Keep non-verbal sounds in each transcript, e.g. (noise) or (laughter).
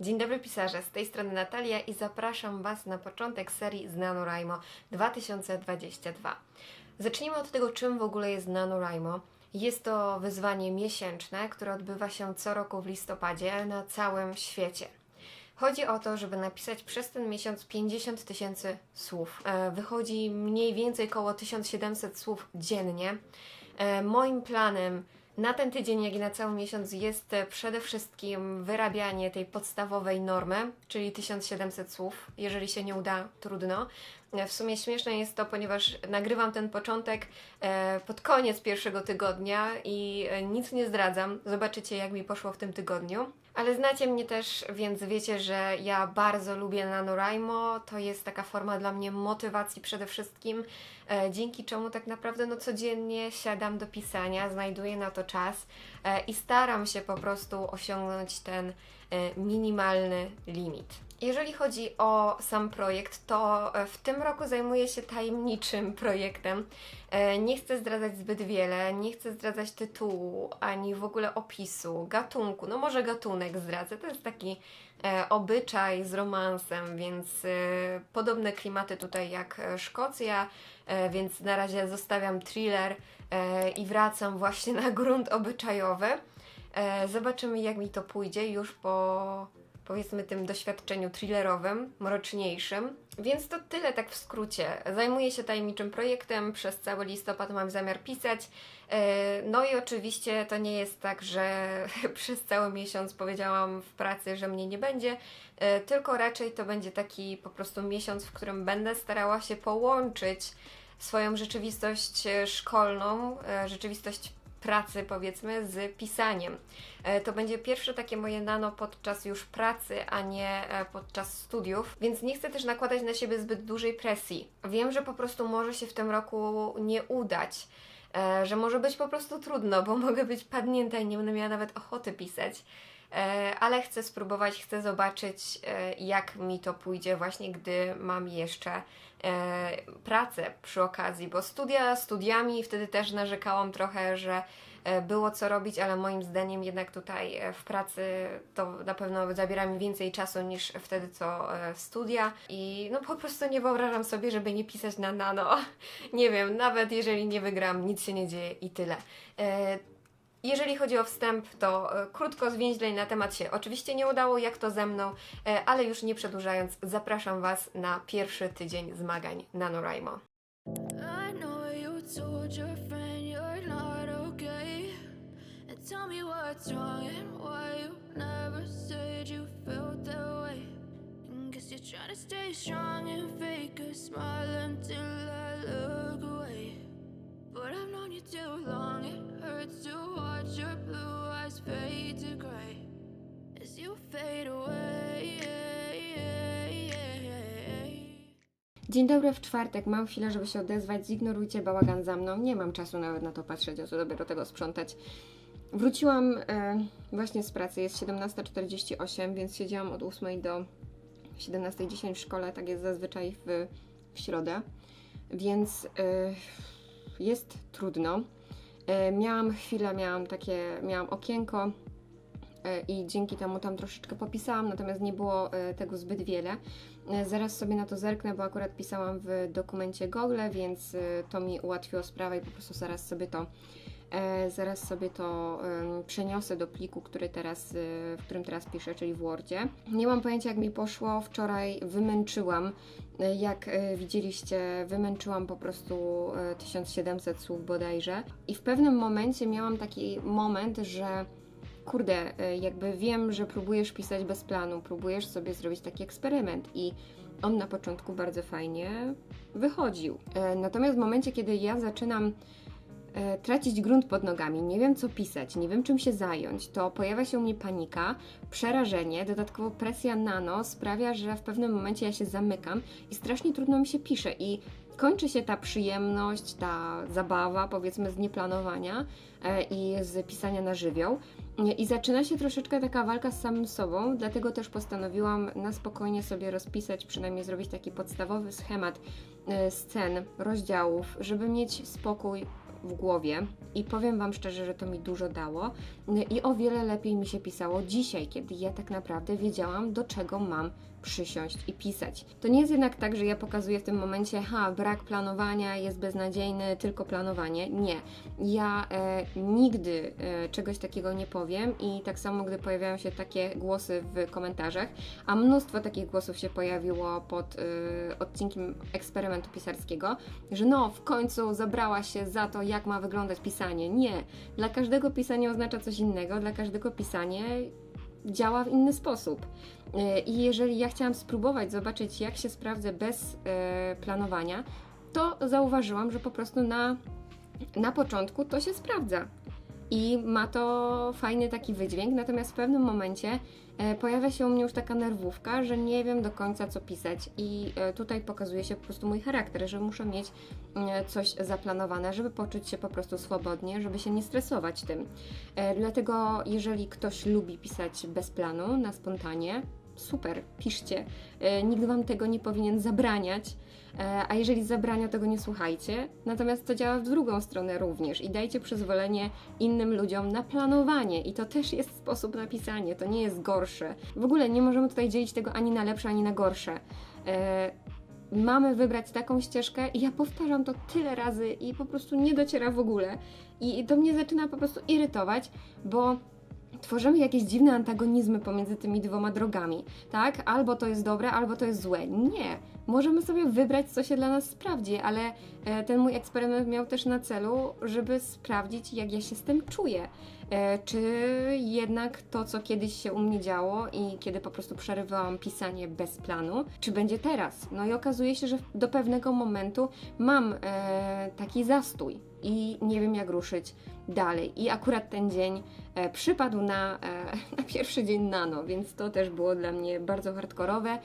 Dzień dobry pisarze, z tej strony Natalia i zapraszam Was na początek serii z NaNoWriMo 2022. Zacznijmy od tego, czym w ogóle jest NaNoWriMo. Jest to wyzwanie miesięczne, które odbywa się co roku w listopadzie na całym świecie. Chodzi o to, żeby napisać przez ten miesiąc 50 tysięcy słów. E, Wychodzi mniej więcej około 1700 słów dziennie. E, Moim planem na ten tydzień, jak i na cały miesiąc jest e, przede wszystkim wyrabianie tej podstawowej normy, czyli 1700 słów. Jeżeli się nie uda, trudno. W sumie śmieszne jest to, ponieważ nagrywam ten początek e, pod koniec pierwszego tygodnia i e, nic nie zdradzam. Zobaczycie, jak mi poszło w tym tygodniu. Ale znacie mnie też, więc wiecie, że ja bardzo lubię NaNoWriMo. To jest taka forma dla mnie motywacji przede wszystkim, e, dzięki czemu tak naprawdę no, codziennie siadam do pisania, znajduję na to czas i staram się po prostu osiągnąć ten minimalny limit. Jeżeli chodzi o sam projekt, to e, w tym roku zajmuję się tajemniczym projektem. E, Nie chcę zdradzać zbyt wiele, nie chcę zdradzać tytułu, ani w ogóle opisu, gatunku. No może gatunek zdradzę, to jest taki e, obyczaj z romansem, więc podobne klimaty tutaj jak Szkocja, więc na razie zostawiam thriller i wracam właśnie na grunt obyczajowy. Zobaczymy jak mi to pójdzie już po powiedzmy tym doświadczeniu thrillerowym, mroczniejszym. Więc to tyle tak w skrócie. Zajmuję się tajemniczym projektem, przez cały listopad mam zamiar pisać. E, No i oczywiście to nie jest tak, że (laughs) przez cały miesiąc powiedziałam w pracy, że mnie nie będzie, e, tylko raczej to będzie taki po prostu miesiąc, w którym będę starała się połączyć swoją rzeczywistość e, szkolną, rzeczywistość pracy, powiedzmy, z pisaniem. E, To będzie pierwsze takie moje nano podczas już pracy, a nie e, podczas studiów, więc nie chcę też nakładać na siebie zbyt dużej presji. Wiem, że po prostu może się w tym roku nie udać, e, że może być po prostu trudno, bo (laughs) mogę być padnięta i nie będę miała nawet ochoty pisać. Ale chcę spróbować, chcę zobaczyć, jak mi to pójdzie, właśnie gdy mam jeszcze pracę przy okazji, bo studia studiami, wtedy też narzekałam trochę, że e, było co robić, ale moim zdaniem jednak tutaj e, w pracy to na pewno zabiera mi więcej czasu niż wtedy co e, studia i no po prostu nie wyobrażam sobie, żeby nie pisać na nano. (laughs) Nie wiem, nawet jeżeli nie wygram, nic się nie dzieje i tyle. Jeżeli chodzi o wstęp, to e, krótko zwięźlej na temat się oczywiście nie udało, jak to ze mną, e, ale już nie przedłużając, zapraszam Was na pierwszy tydzień zmagań. And guess you're trying to stay strong and fake a smile until I look away. But I've known you too long, it hurts to watch your blue eyes fade to gray as you fade away. Dzień dobry w czwartek, mam chwilę, żeby się odezwać, zignorujcie bałagan za mną, nie mam czasu nawet na to patrzeć, o co dopiero tego sprzątać. Wróciłam e, właśnie z pracy, jest 17.48, więc siedziałam od 8 do 17.10 w szkole, tak jest zazwyczaj w, w środę, więc e, jest trudno. E, miałam chwilę, miałam takie, miałam okienko, e, i dzięki temu tam troszeczkę popisałam, natomiast nie było e, tego zbyt wiele. Zaraz sobie na to zerknę, bo akurat pisałam w dokumencie Google, więc to mi ułatwiło sprawę i po prostu zaraz sobie to zaraz sobie to przeniosę do pliku, który teraz, e, w którym teraz piszę, czyli w Wordzie. Nie mam pojęcia jak mi poszło, wczoraj wymęczyłam, e, jak e, widzieliście, wymęczyłam po prostu e, 1700 słów bodajże i w pewnym momencie miałam taki moment, że kurde, e, jakby wiem, że próbujesz pisać bez planu, próbujesz sobie zrobić taki eksperyment i on na początku bardzo fajnie wychodził. E, Natomiast w momencie, kiedy ja zaczynam e, tracić grunt pod nogami, nie wiem co pisać, nie wiem czym się zająć, to pojawia się u mnie panika, przerażenie, dodatkowo presja nano sprawia, że w pewnym momencie ja się zamykam i strasznie trudno mi się pisze i kończy się ta przyjemność, ta zabawa, powiedzmy, z nieplanowania e, i z pisania na żywioł. I zaczyna się troszeczkę taka walka z samym sobą, dlatego też postanowiłam na spokojnie sobie rozpisać, przynajmniej zrobić taki podstawowy schemat e, scen, rozdziałów, żeby mieć spokój w głowie i powiem Wam szczerze, że to mi dużo dało. I o wiele lepiej mi się pisało dzisiaj, kiedy ja tak naprawdę wiedziałam, do czego mam przysiąść i pisać. To nie jest jednak tak, że ja pokazuję w tym momencie, ha, brak planowania jest beznadziejny, tylko planowanie. Nie. Ja e, nigdy e, czegoś takiego nie powiem i tak samo, gdy pojawiają się takie głosy w komentarzach, a mnóstwo takich głosów się pojawiło pod e, odcinkiem eksperymentu pisarskiego, że no, w końcu zabrała się za to, jak ma wyglądać pisanie. Nie. Dla każdego pisanie oznacza coś innego, dla każdego pisanie działa w inny sposób. E, I jeżeli ja chciałam spróbować zobaczyć, jak się sprawdzę bez e, planowania, to zauważyłam, że po prostu na, na początku to się sprawdza. I ma to fajny taki wydźwięk, natomiast w pewnym momencie e, pojawia się u mnie już taka nerwówka, że nie wiem do końca co pisać. I e, tutaj pokazuje się po prostu mój charakter, że muszę mieć e, coś zaplanowane, żeby poczuć się po prostu swobodnie, żeby się nie stresować tym. Dlatego, jeżeli ktoś lubi pisać bez planu, na spontanie, super, piszcie. E, Nikt Wam tego nie powinien zabraniać, e, a jeżeli zabrania, tego nie słuchajcie. Natomiast to działa w drugą stronę również i dajcie przyzwolenie innym ludziom na planowanie i to też jest sposób na pisanie, to nie jest gorsze. W ogóle nie możemy tutaj dzielić tego ani na lepsze, ani na gorsze. E, Mamy wybrać taką ścieżkę i ja powtarzam to tyle razy i po prostu nie dociera w ogóle. I to mnie zaczyna po prostu irytować, bo tworzymy jakieś dziwne antagonizmy pomiędzy tymi dwoma drogami, tak? Albo to jest dobre, albo to jest złe. Nie. Możemy sobie wybrać, co się dla nas sprawdzi, ale e, ten mój eksperyment miał też na celu, żeby sprawdzić, jak ja się z tym czuję. E, czy jednak to, co kiedyś się u mnie działo i kiedy po prostu przerywałam pisanie bez planu, czy będzie teraz? No i okazuje się, że do pewnego momentu mam e, taki zastój i nie wiem, jak ruszyć dalej. I akurat ten dzień e, przypadł na, e, (laughs) na pierwszy dzień nano, więc to też było dla mnie bardzo hardkorowe.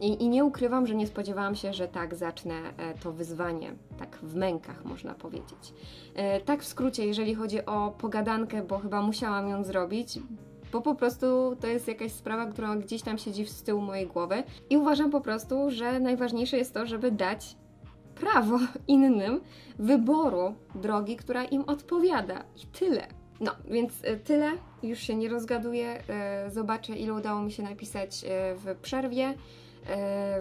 I, I nie ukrywam, że nie spodziewałam się, że tak zacznę e, to wyzwanie, tak w mękach można powiedzieć. E, tak w skrócie, jeżeli chodzi o pogadankę, bo chyba musiałam ją zrobić, bo po prostu to jest jakaś sprawa, która gdzieś tam siedzi z tyłu mojej głowy. I uważam po prostu, że najważniejsze jest to, żeby dać prawo innym wyboru drogi, która im odpowiada. I tyle. No, więc y, tyle. Już się nie rozgaduję. Y, Zobaczę, ile udało mi się napisać y, w przerwie,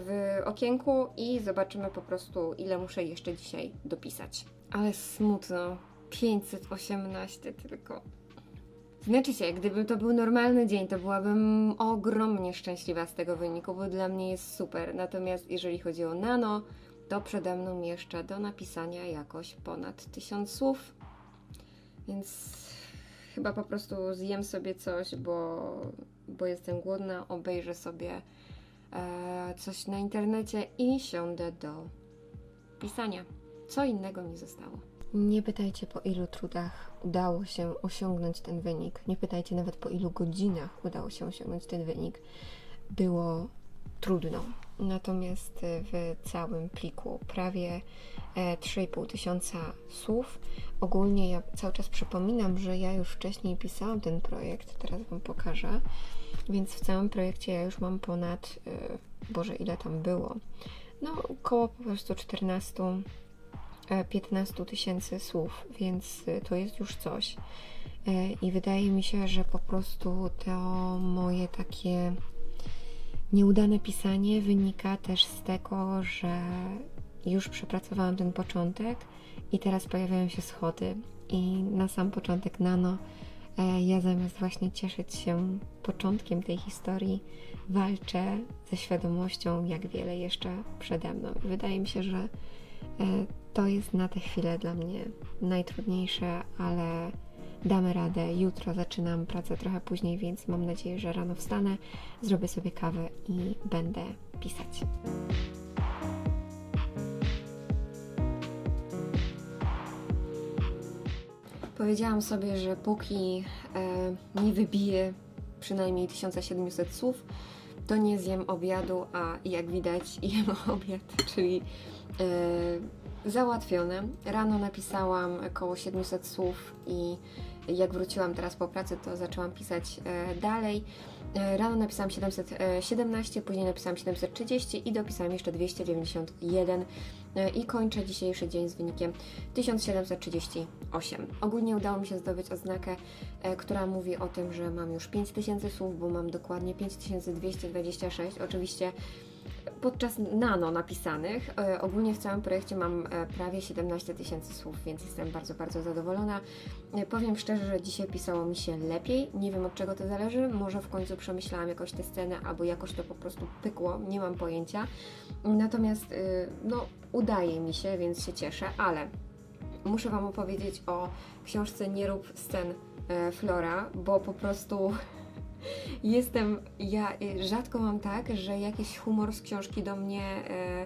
w okienku i zobaczymy po prostu, ile muszę jeszcze dzisiaj dopisać. Ale smutno. 518 tylko. Znaczy się, gdyby to był normalny dzień, to byłabym ogromnie szczęśliwa z tego wyniku, bo dla mnie jest super. Natomiast jeżeli chodzi o nano, to przede mną jeszcze do napisania jakoś ponad tysiąc słów. Więc chyba po prostu zjem sobie coś, bo, bo jestem głodna, obejrzę sobie e, coś na internecie i siądę do pisania. Co innego mi zostało. Nie pytajcie po ilu trudach udało się osiągnąć ten wynik. Nie pytajcie nawet po ilu godzinach udało się osiągnąć ten wynik. Było trudno. Natomiast e, w całym pliku prawie e, 3,5 tysiąca słów. Ogólnie ja cały czas przypominam, że ja już wcześniej pisałam ten projekt, teraz Wam pokażę. Więc w całym projekcie ja już mam ponad, e, Boże, ile tam było? No, około po prostu 14 e, 15 tysięcy słów, więc e, to jest już coś. E, I wydaje mi się, że po prostu to moje takie nieudane pisanie wynika też z tego, że już przepracowałam ten początek i teraz pojawiają się schody. I na sam początek nano e, ja zamiast właśnie cieszyć się początkiem tej historii, walczę ze świadomością, jak wiele jeszcze przede mną. I wydaje mi się, że e, to jest na tę chwilę dla mnie najtrudniejsze, ale damy radę. Jutro zaczynam pracę trochę później, więc mam nadzieję, że rano wstanę, zrobię sobie kawę i będę pisać. Powiedziałam sobie, że póki e, nie wybiję przynajmniej 1700 słów, to nie zjem obiadu, a jak widać (laughs) jem obiad, czyli e, załatwione. Rano napisałam około 700 słów i jak wróciłam teraz po pracy, to zaczęłam pisać e, dalej. E, Rano napisałam 717, później napisałam 730 i dopisałam jeszcze 291. e, i kończę dzisiejszy dzień z wynikiem 1738. Ogólnie udało mi się zdobyć oznakę, e, która mówi o tym, że mam już 5000 słów, bo mam dokładnie 5226. Oczywiście podczas nano napisanych. E, ogólnie w całym projekcie mam e, prawie 17 tysięcy słów, więc jestem bardzo, bardzo zadowolona. E, powiem szczerze, że dzisiaj pisało mi się lepiej. Nie wiem od czego to zależy. Może w końcu przemyślałam jakoś tę scenę, albo jakoś to po prostu pykło. Nie mam pojęcia. Natomiast y, no, udaje mi się, więc się cieszę, ale muszę Wam opowiedzieć o książce Nie rób scen Flora, bo po prostu (laughs) jestem, ja y, rzadko mam tak, że jakiś humor z książki do mnie, e,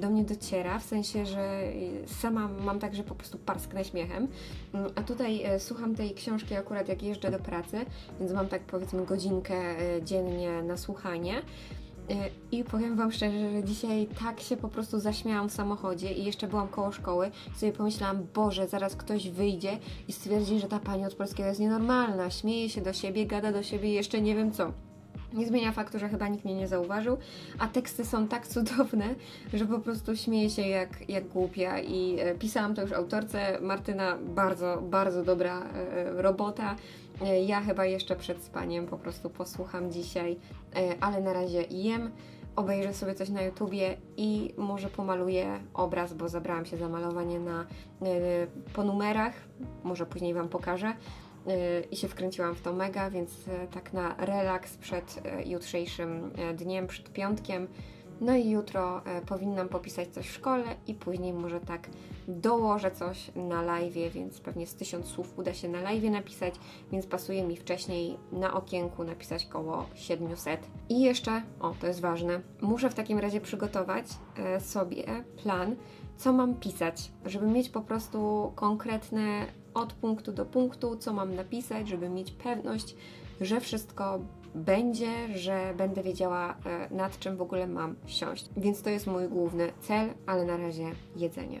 do mnie dociera, w sensie, że y, sama mam tak, że po prostu parsknę śmiechem, Mm, a tutaj słucham tej książki akurat jak jeżdżę do pracy, więc mam tak powiedzmy godzinkę dziennie na słuchanie. E, I powiem Wam szczerze, że dzisiaj tak się po prostu zaśmiałam w samochodzie i jeszcze byłam koło szkoły. Sobie pomyślałam, Boże, zaraz ktoś wyjdzie i stwierdzi, że ta pani od polskiego jest nienormalna, śmieje się do siebie, gada do siebie i jeszcze nie wiem co. Nie zmienia faktu, że chyba nikt mnie nie zauważył, a teksty są tak cudowne, że po prostu śmieję się jak, jak głupia i e, pisałam to już autorce. Martyna, bardzo, bardzo dobra e, robota. E, Ja chyba jeszcze przed spaniem po prostu posłucham dzisiaj, e, ale na razie jem, obejrzę sobie coś na YouTubie i może pomaluję obraz, bo zabrałam się za malowanie na, e, po numerach, może później Wam pokażę. I się wkręciłam w to mega, więc tak na relaks przed jutrzejszym dniem, przed piątkiem. No i jutro e, powinnam popisać coś w szkole i później może tak dołożę coś na live, więc pewnie z tysiąc słów uda się na live napisać, więc pasuje mi wcześniej na okienku napisać koło 700. I jeszcze, o to jest ważne, muszę w takim razie przygotować e, sobie plan, co mam pisać, żeby mieć po prostu konkretne od punktu do punktu, co mam napisać, żeby mieć pewność, że wszystko będzie, że będę wiedziała e, nad czym w ogóle mam siąść. Więc to jest mój główny cel, ale na razie jedzenie.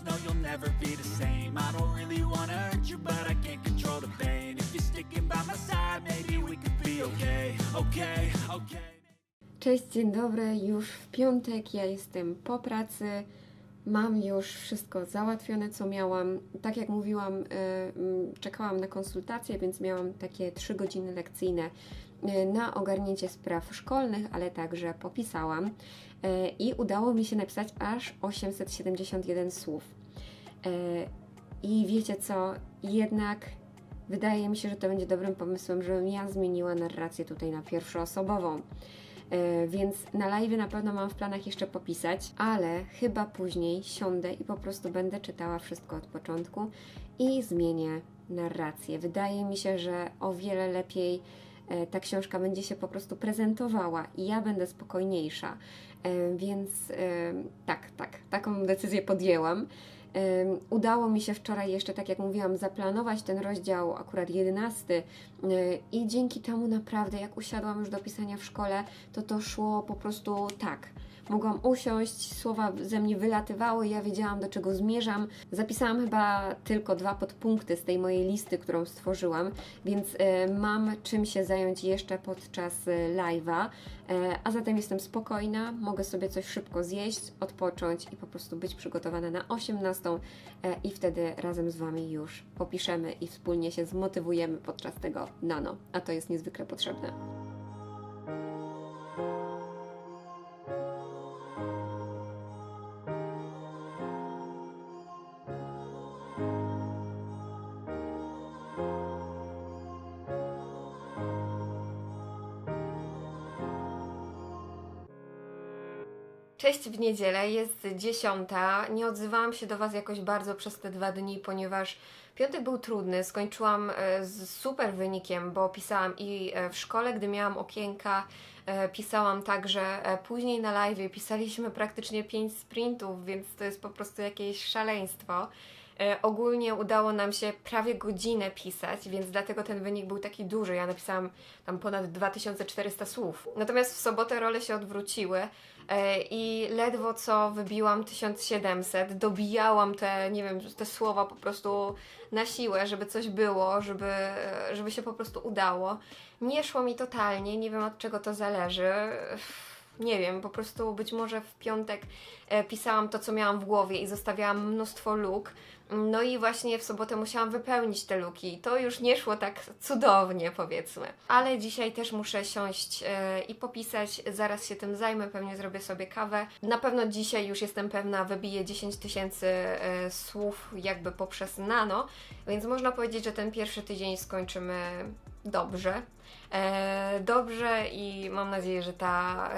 no, you'll never be the same. I don't really wanna hurt you, but I can't control the pain. If you're sticking by my side, maybe we could be okay, okay, okay. Cześć, dzień dobry. Już w piątek ja jestem po pracy. Mam już wszystko załatwione, co miałam. Tak jak mówiłam, y, mm, czekałam na konsultację, więc miałam takie 3 godziny lekcyjne na ogarnięcie spraw szkolnych, ale także popisałam. Y, I udało mi się napisać aż 871 słów. Y, I wiecie co? Jednak wydaje mi się, że to będzie dobrym pomysłem, żebym ja zmieniła narrację tutaj na pierwszoosobową. E, Więc na live na pewno mam w planach jeszcze popisać, ale chyba później siądę i po prostu będę czytała wszystko od początku i zmienię narrację. Wydaje mi się, że o wiele lepiej e, ta książka będzie się po prostu prezentowała i ja będę spokojniejsza. E, Więc e, tak, tak, taką decyzję podjęłam. Udało mi się wczoraj jeszcze, tak jak mówiłam, zaplanować ten rozdział, akurat 11, yy, i dzięki temu naprawdę, jak usiadłam już do pisania w szkole, to to szło po prostu tak. Mogłam usiąść, słowa ze mnie wylatywały, ja wiedziałam do czego zmierzam. Zapisałam chyba tylko dwa podpunkty z tej mojej listy, którą stworzyłam, więc e, mam czym się zająć jeszcze podczas e, live'a. E, a zatem jestem spokojna, mogę sobie coś szybko zjeść, odpocząć i po prostu być przygotowana na 18 e, i wtedy razem z Wami już popiszemy i wspólnie się zmotywujemy podczas tego nano, a to jest niezwykle potrzebne. Cześć w niedzielę, jest dziesiąta. Nie odzywałam się do Was jakoś bardzo przez te dwa dni, ponieważ piątek był trudny. Skończyłam e, z super wynikiem, bo pisałam i e, w szkole, gdy miałam okienka, e, pisałam także później na live. Pisaliśmy praktycznie 5 sprintów, więc to jest po prostu jakieś szaleństwo. Ogólnie udało nam się prawie godzinę pisać, więc dlatego ten wynik był taki duży. Ja napisałam tam ponad 2400 słów. Natomiast w sobotę role się odwróciły i ledwo co wybiłam 1700, dobijałam te, nie wiem, te słowa po prostu na siłę, żeby coś było, żeby, żeby się po prostu udało. Nie szło mi totalnie, nie wiem od czego to zależy. Nie wiem, po prostu być może w piątek e, pisałam to, co miałam w głowie i zostawiałam mnóstwo luk. No i właśnie w sobotę musiałam wypełnić te luki. To już nie szło tak cudownie, powiedzmy. Ale dzisiaj też muszę siąść e, i popisać. Zaraz się tym zajmę, pewnie zrobię sobie kawę. Na pewno dzisiaj już jestem pewna, wybiję 10 tysięcy e, słów jakby poprzez nano, więc można powiedzieć, że ten pierwszy tydzień skończymy dobrze. E, dobrze i mam nadzieję, że ta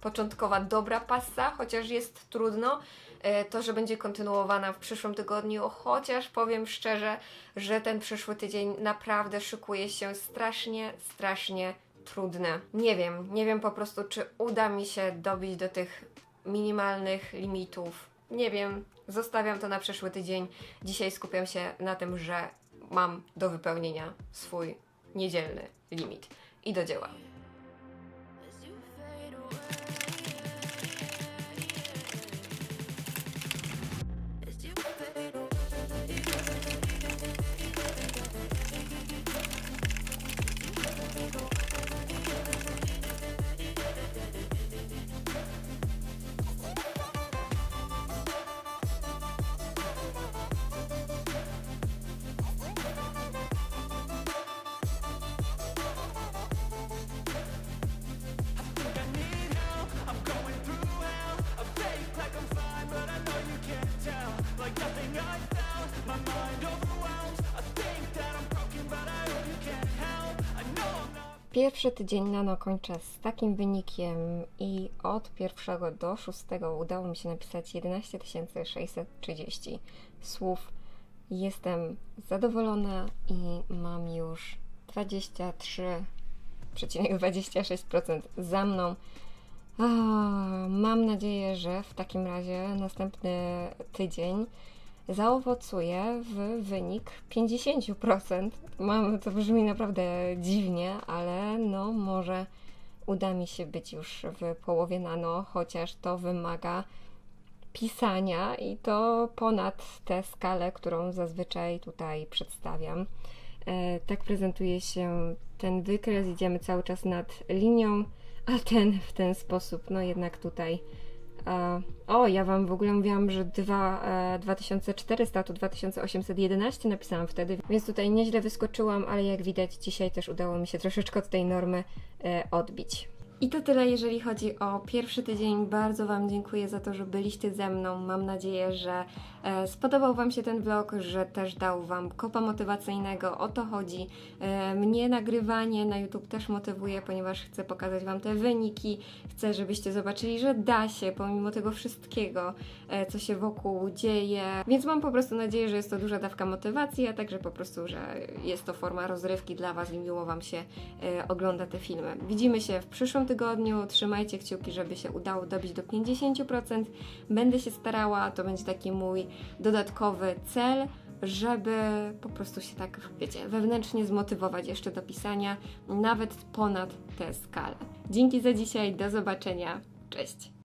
początkowa dobra passa, chociaż jest trudno, to, że będzie kontynuowana w przyszłym tygodniu, chociaż powiem szczerze, że ten przyszły tydzień naprawdę szykuje się strasznie, strasznie trudny. Nie wiem, nie wiem po prostu, czy uda mi się dobić do tych minimalnych limitów. Nie wiem, zostawiam to na przyszły tydzień. Dzisiaj skupiam się na tym, że mam do wypełnienia swój niedzielny limit. I do dzieła. Pierwszy tydzień nano kończę z takim wynikiem i od pierwszego do szóstego udało mi się napisać 11 630 słów. Jestem zadowolona i mam już 23,26% za mną. Mam nadzieję, że w takim razie następny tydzień zaowocuje w wynik 50%. Mam, to brzmi naprawdę dziwnie, ale no może uda mi się być już w połowie nano, chociaż to wymaga pisania i to ponad tę skalę, którą zazwyczaj tutaj przedstawiam. E, tak prezentuje się ten wykres, idziemy cały czas nad linią, a ten w ten sposób, no jednak tutaj O, ja Wam w ogóle mówiłam, że dwa, e, 2400 to 2811 napisałam wtedy, więc tutaj nieźle wyskoczyłam, ale jak widać dzisiaj też udało mi się troszeczkę od tej normy e, odbić. I to tyle, jeżeli chodzi o pierwszy tydzień. Bardzo Wam dziękuję za to, że byliście ze mną. Mam nadzieję, że e, spodobał Wam się ten vlog, że też dał Wam kopa motywacyjnego. O to chodzi. E, mnie nagrywanie na YouTube też motywuje, ponieważ chcę pokazać Wam te wyniki. Chcę, żebyście zobaczyli, że da się, pomimo tego wszystkiego, e, co się wokół dzieje. Więc mam po prostu nadzieję, że jest to duża dawka motywacji, a także po prostu, że jest to forma rozrywki dla Was i miło Wam się ogląda te filmy. Widzimy się w tygodniu. Trzymajcie kciuki, żeby się udało dobić do 50%. Będę się starała, to będzie taki mój dodatkowy cel żeby po prostu się tak, wiecie, wewnętrznie zmotywować jeszcze do pisania, nawet ponad tę skalę. Dzięki za dzisiaj, do zobaczenia, cześć!